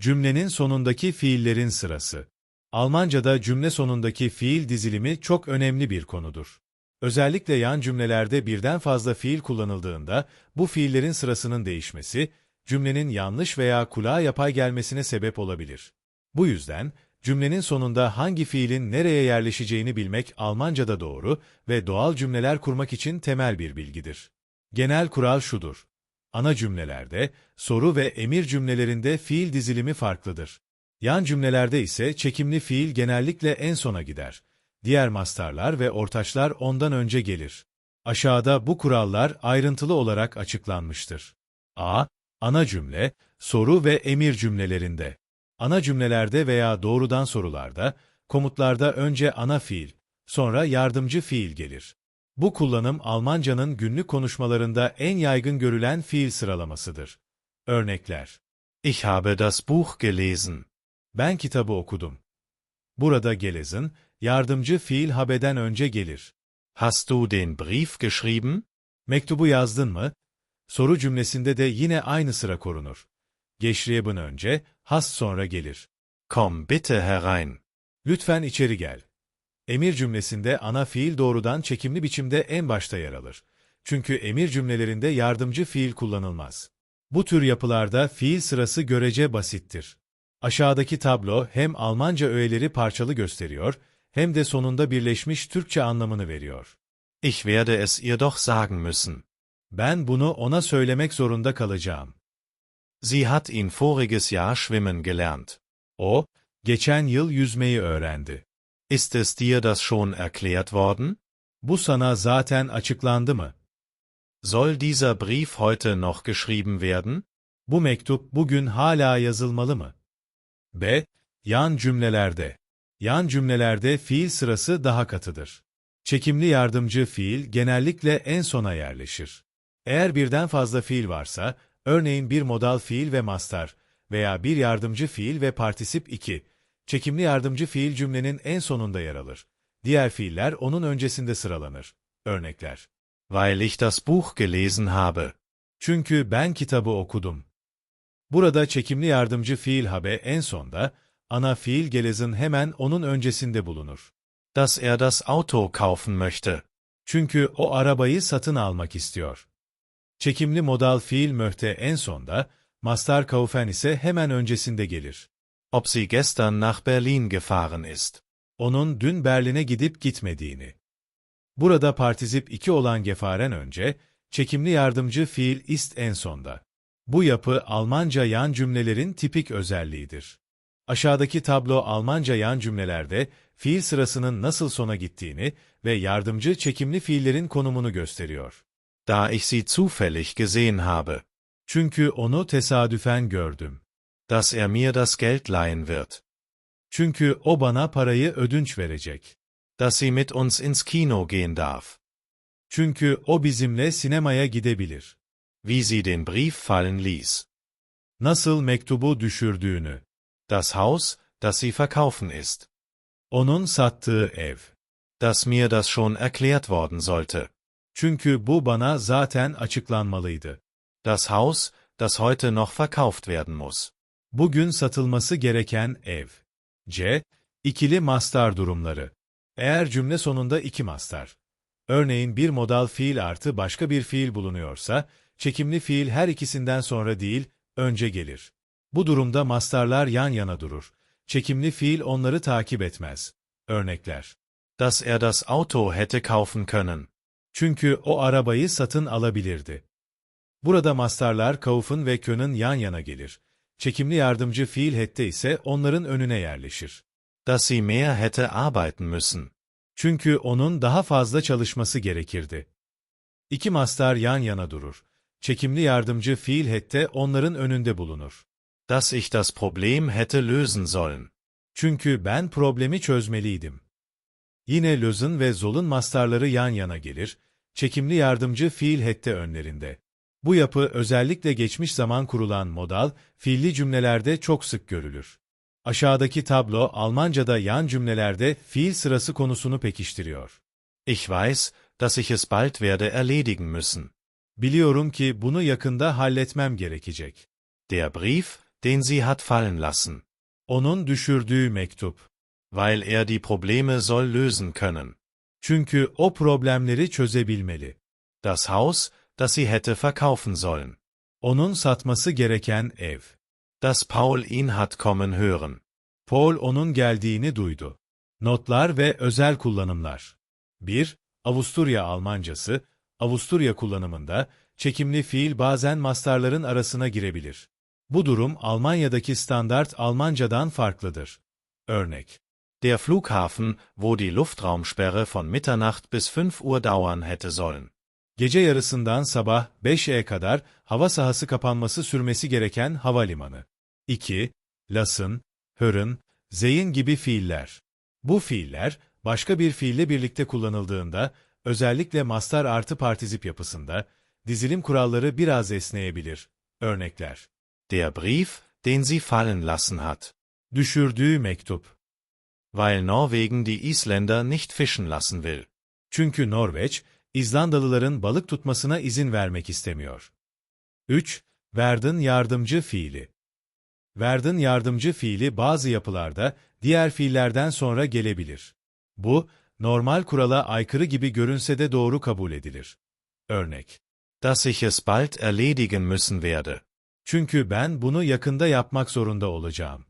Cümlenin sonundaki fiillerin sırası. Almanca'da cümle sonundaki fiil dizilimi çok önemli bir konudur. Özellikle yan cümlelerde birden fazla fiil kullanıldığında bu fiillerin sırasının değişmesi, cümlenin yanlış veya kulağa yapay gelmesine sebep olabilir. Bu yüzden cümlenin sonunda hangi fiilin nereye yerleşeceğini bilmek Almanca'da doğru ve doğal cümleler kurmak için temel bir bilgidir. Genel kural şudur. Ana cümlelerde, soru ve emir cümlelerinde fiil dizilimi farklıdır. Yan cümlelerde ise çekimli fiil genellikle en sona gider. Diğer mastarlar ve ortaçlar ondan önce gelir. Aşağıda bu kurallar ayrıntılı olarak açıklanmıştır. A. Ana cümle, soru ve emir cümlelerinde. Ana cümlelerde veya doğrudan sorularda, komutlarda önce ana fiil, sonra yardımcı fiil gelir. Bu kullanım Almanca'nın günlük konuşmalarında en yaygın görülen fiil sıralamasıdır. Örnekler. Ich habe das Buch gelesen. Ben kitabı okudum. Burada gelesen, yardımcı fiil habeden önce gelir. Hast du den Brief geschrieben? Mektubu yazdın mı? Soru cümlesinde de yine aynı sıra korunur. Geschrieben önce, hast sonra gelir. Komm bitte herein. Lütfen içeri gel. Emir cümlesinde ana fiil doğrudan çekimli biçimde en başta yer alır. Çünkü emir cümlelerinde yardımcı fiil kullanılmaz. Bu tür yapılarda fiil sırası görece basittir. Aşağıdaki tablo hem Almanca öğeleri parçalı gösteriyor, hem de sonunda birleşmiş Türkçe anlamını veriyor. Ich werde es ihr doch sagen müssen. Ben bunu ona söylemek zorunda kalacağım. Sie hat ihn voriges Jahr schwimmen gelernt. O, geçen yıl yüzmeyi öğrendi. Ist es dir das schon erklärt worden? Bu sana zaten açıklandı mı? Soll dieser Brief heute noch geschrieben werden? Bu mektup bugün hala yazılmalı mı? B. Yan cümlelerde. Yan cümlelerde fiil sırası daha katıdır. Çekimli yardımcı fiil genellikle en sona yerleşir. Eğer birden fazla fiil varsa, örneğin bir modal fiil ve mastar veya bir yardımcı fiil ve partisip 2, çekimli yardımcı fiil cümlenin en sonunda yer alır. Diğer fiiller onun öncesinde sıralanır. Örnekler. Weil ich das Buch gelesen habe. Çünkü ben kitabı okudum. Burada çekimli yardımcı fiil habe en sonda, ana fiil gelezin hemen onun öncesinde bulunur. Dass er das Auto kaufen möchte. Çünkü o arabayı satın almak istiyor. Çekimli modal fiil möchte en sonda, mastar kaufen ise hemen öncesinde gelir. Ob sie gestern nach Berlin gefahren ist. Onun dün Berlin'e gidip gitmediğini. Burada partizip 2 olan gefaren önce, çekimli yardımcı fiil ist en sonda. Bu yapı Almanca yan cümlelerin tipik özelliğidir. Aşağıdaki tablo Almanca yan cümlelerde fiil sırasının nasıl sona gittiğini ve yardımcı çekimli fiillerin konumunu gösteriyor. Da ich sie zufällig gesehen habe. Çünkü onu tesadüfen gördüm. Dass er mir das Geld leihen wird. Çünkü o bana parayı ödünç verecek. Dass sie mit uns ins Kino gehen darf. Çünkü o bizimle sinemaya gidebilir. Wie sie den Brief fallen ließ. Nasıl mektubu düşürdüğünü. Das Haus, das sie verkaufen ist. Onun sattığı ev. Dass mir das schon erklärt worden sollte. Çünkü bu bana zaten açıklanmalıydı. Das Haus, das heute noch verkauft werden muss. Bugün satılması gereken ev. C. İkili mastar durumları. Eğer cümle sonunda iki mastar. Örneğin bir modal fiil artı başka bir fiil bulunuyorsa, çekimli fiil her ikisinden sonra değil, önce gelir. Bu durumda mastarlar yan yana durur. Çekimli fiil onları takip etmez. Örnekler. Dass er das Auto hätte kaufen können. Çünkü o arabayı satın alabilirdi. Burada mastarlar kaufen ve könün yan yana gelir. Çekimli yardımcı fiil hette ise onların önüne yerleşir. Dass sie mehr hätte arbeiten müssen. Çünkü onun daha fazla çalışması gerekirdi. İki mastar yan yana durur. Çekimli yardımcı fiil hette onların önünde bulunur. Dass ich das Problem hätte lösen sollen. Çünkü ben problemi çözmeliydim. Yine lösen ve zolun mastarları yan yana gelir, çekimli yardımcı fiil hette önlerinde. Bu yapı özellikle geçmiş zaman kurulan modal, fiilli cümlelerde çok sık görülür. Aşağıdaki tablo Almanca'da yan cümlelerde fiil sırası konusunu pekiştiriyor. Ich weiß, dass ich es bald werde erledigen müssen. Biliyorum ki bunu yakında halletmem gerekecek. Der Brief, den sie hat fallen lassen, Onun düşürdüğü mektup. weil er die Probleme soll lösen können. Çünkü o problemleri çözebilmeli. Das Haus, das sie hätte verkaufen sollen, Onun satması gereken ev. das Paul ihn hat kommen hören. Paul onun geldiğini duydu. Notlar ve özel kullanımlar. 1. Avusturya Almancası, Avusturya kullanımında çekimli fiil bazen mastarların arasına girebilir. Bu durum Almanya'daki standart Almancadan farklıdır. Örnek. Der Flughafen, wo die Luftraumsperre von Mitternacht bis 5 Uhr dauern hätte sollen. Gece yarısından sabah 5'e kadar hava sahası kapanması sürmesi gereken havalimanı. 2. Lasın, hörün, zeyin gibi fiiller. Bu fiiller, başka bir fiille birlikte kullanıldığında, özellikle mastar artı partizip yapısında, dizilim kuralları biraz esneyebilir. Örnekler. Der Brief, den sie fallen lassen hat, Düşürdüğü mektup. weil Norwegen die Isländer nicht fischen lassen will. Çünkü Norveç, İzlandalıların balık tutmasına izin vermek istemiyor. 3. Verdin yardımcı fiili. Verdin yardımcı fiili bazı yapılarda diğer fiillerden sonra gelebilir. Bu, normal kurala aykırı gibi görünse de doğru kabul edilir. Örnek. Dass ich es bald erledigen müssen werde. Çünkü ben bunu yakında yapmak zorunda olacağım.